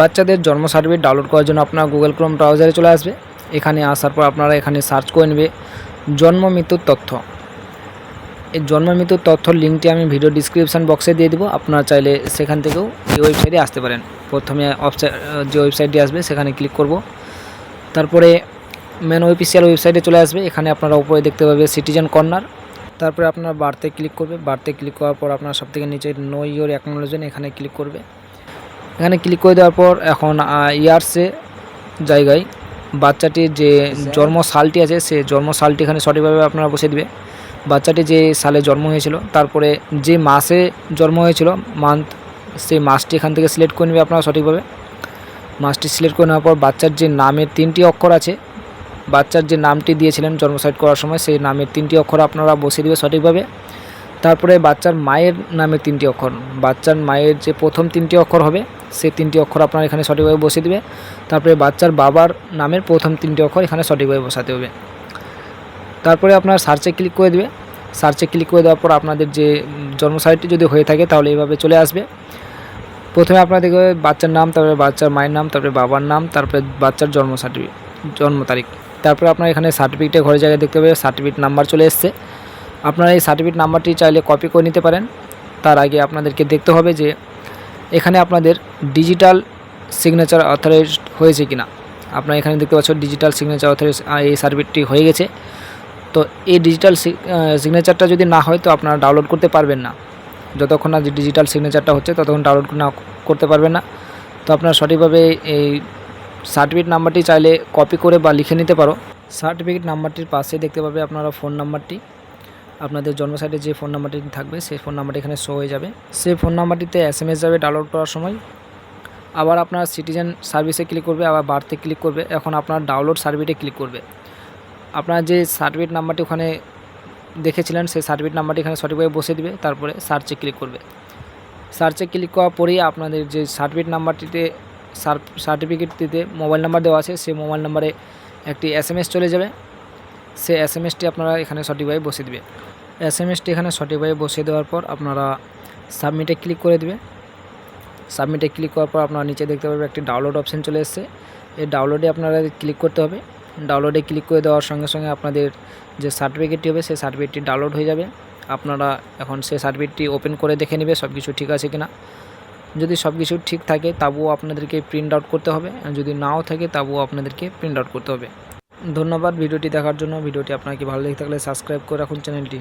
বাচ্চাদের জন্ম certificate download করার জন্য আপনার গুগল ক্রোম ব্রাউজারে চলে আসবে। এখানে আসার পর আপনারা এখানে সার্চ করে নেবে জন্ম মৃত্যুর তথ্য। এই জন্ম মৃত্যুর তথ্য লিঙ্কটি আমি ভিডিও ডিসক্রিপশান বক্সে দিয়ে দেবো। আপনারা চাইলে সেখান থেকেও এই ওয়েবসাইটে আসতে পারেন। প্রথমে যে ওয়েবসাইটটি আসবে সেখানে ক্লিক করব। তারপরে মেন অফিসিয়াল ওয়েবসাইটে চলে আসবে। এখানে আপনারা উপরে দেখতে পাবে সিটিজেন কর্নার তারপরে আপনার বার্তে ক্লিক করবে। বার্তে ক্লিক করার পর আপনার সবথেকে নিচে নো ইয়োর অ্যাকনোলজেন এখানে ক্লিক করবে। এখানে ক্লিক করে দেওয়ার পর এখন ইয়ার্সে জায়গায় বাচ্চাটির যে জন্ম সালটি আছে, সে জন্ম সালটি এখানে সঠিকভাবে আপনারা বসে দিবে। বাচ্চাটি যে সালে জন্ম হয়েছিল, তারপরে যে মাসে জন্ম হয়েছিল মান্থ সেই মাসটি এখান থেকে সিলেক্ট করে নেবে আপনারা সঠিকভাবে। মাসটি সিলেক্ট করে নেওয়ার পর বাচ্চার যে নামের তিনটি অক্ষর আছে, বাচ্চার যে নামটি দিয়েছিলেন জন্ম সাইট করার সময়, সেই নামের তিনটি অক্ষর আপনারা বসিয়ে দেবে সঠিকভাবে। তারপরে বাচ্চার মায়ের নামের তিনটি অক্ষর। বাচ্চার মায়ের যে প্রথম তিনটি অক্ষর হবে সেই তিনটি অক্ষর আপনার এখানে সঠিকভাবে বসিয়ে দিবে। তারপরে বাচ্চার বাবার নামের প্রথম তিনটি অক্ষর এখানে সঠিকভাবে বসাতে হবে। তারপরে আপনার সার্চে ক্লিক করে দেবে। সার্চে ক্লিক করে দেওয়ার পর আপনাদের যে জন্ম সাইটটি যদি হয়ে থাকে, তাহলে এইভাবে চলে আসবে। প্রথমে আপনারা দেখবে বাচ্চার নাম, তারপরে বাচ্চার মায়ের নাম, তারপরে বাবার নাম, তারপরে বাচ্চার জন্ম সার্টিফিকেট, জন্ম তারিখ। তারপরে আপনার এখানে সার্টিফিকেটে ঘরে জায়গায় দেখতে পাবে সার্টিফিকেট নাম্বার চলে এসছে। আপনারা এই সার্টিফিকেট নাম্বারটি চাইলে কপি করে নিতে পারেন। তার আগে আপনাদেরকে দেখতে হবে যে এখানে আপনাদের ডিজিটাল সিগনেচার অথরাইজড হয়েছে কিনা। আপনারা এখানে দেখতে পাচ্ছেন ডিজিটাল সিগনেচার অথরাইজ এই সার্টিফিকেটটি হয়ে গেছে। তো এই ডিজিটাল সিগনেচারটা যদি না হয় তো আপনারা ডাউনলোড করতে পারবেন না। যতক্ষণ না ডিজিটাল সিগনেচারটা হচ্ছে ততক্ষণ ডাউনলোড না করতে পারবেন না। তো আপনারা সঠিকভাবে এই সার্টিফিকেট নাম্বারটি চাইলে কপি করে বা লিখে নিতে পারো। সার্টিফিকেট নাম্বারটির পাশে দেখতে পাবে আপনারা ফোন নাম্বারটি। আপনাদের জন্ম সাইটে যে ফোন নাম্বারটি থাকবে, সেই ফোন নাম্বারটি এখানে শো হয়ে যাবে। সেই ফোন নাম্বারটিতে এস এম এস যাবে ডাউনলোড করার সময়। আবার আপনার সিটিজেন সার্ভিসে ক্লিক করবে, আবার বার্থে ক্লিক করবে। এখন আপনার ডাউনলোড সার্ভিসে ক্লিক করবে। আপনার যে সার্টিফিকেট নাম্বারটি ওখানে দেখেছিলেন, সেই সার্টিফিকেট নাম্বারটি এখানে সঠিকভাবে বসে দিবে, তারপরে সার্চে ক্লিক করবে। সার্চে ক্লিক করার পরেই আপনাদের যে সার্টিফিকেট নাম্বারটিতে সার্টিফিকেটটিতে মোবাইল নাম্বার দেওয়া আছে, সেই মোবাইল নাম্বারে একটি এস চলে যাবে। সেই এস এম এসটি আপনারা এখানে সঠিকভাবে বসিয়ে দিবে। এস এম এসটি এখানে সঠিকভাবে বসিয়ে দেওয়ার পর আপনারা সাবমিটে ক্লিক করে দিবে। সাবমিটে ক্লিক করার পর আপনারা নিচে দেখতে পাবেন একটি ডাউনলোড অপশন চলে এসেছে। এই ডাউনলোডে আপনারা ক্লিক করতে হবে। ডাউনলোডে ক্লিক করে দেওয়ার সঙ্গে সঙ্গে আপনাদের যে সার্টিফিকেটটি হবে, সেই সার্টিফিকেটটি ডাউনলোড হয়ে যাবে। আপনারা এখন সেই সার্টিফিকেটটি ওপেন করে দেখে নেবে সব কিছু ঠিক আছে কিনা। যদি সব কিছু ঠিক থাকে, তবুও আপনাদেরকে প্রিন্ট আউট করতে হবে। আর যদি নাও থাকে, তবুও আপনাদেরকে প্রিন্ট আউট করতে হবে। ধন্যবাদ ভিডিওটি দেখার জন্য। ভিডিওটি আপনাকে ভালো লেগে থাকলে সাবস্ক্রাইব করে রাখুন চ্যানেলটি।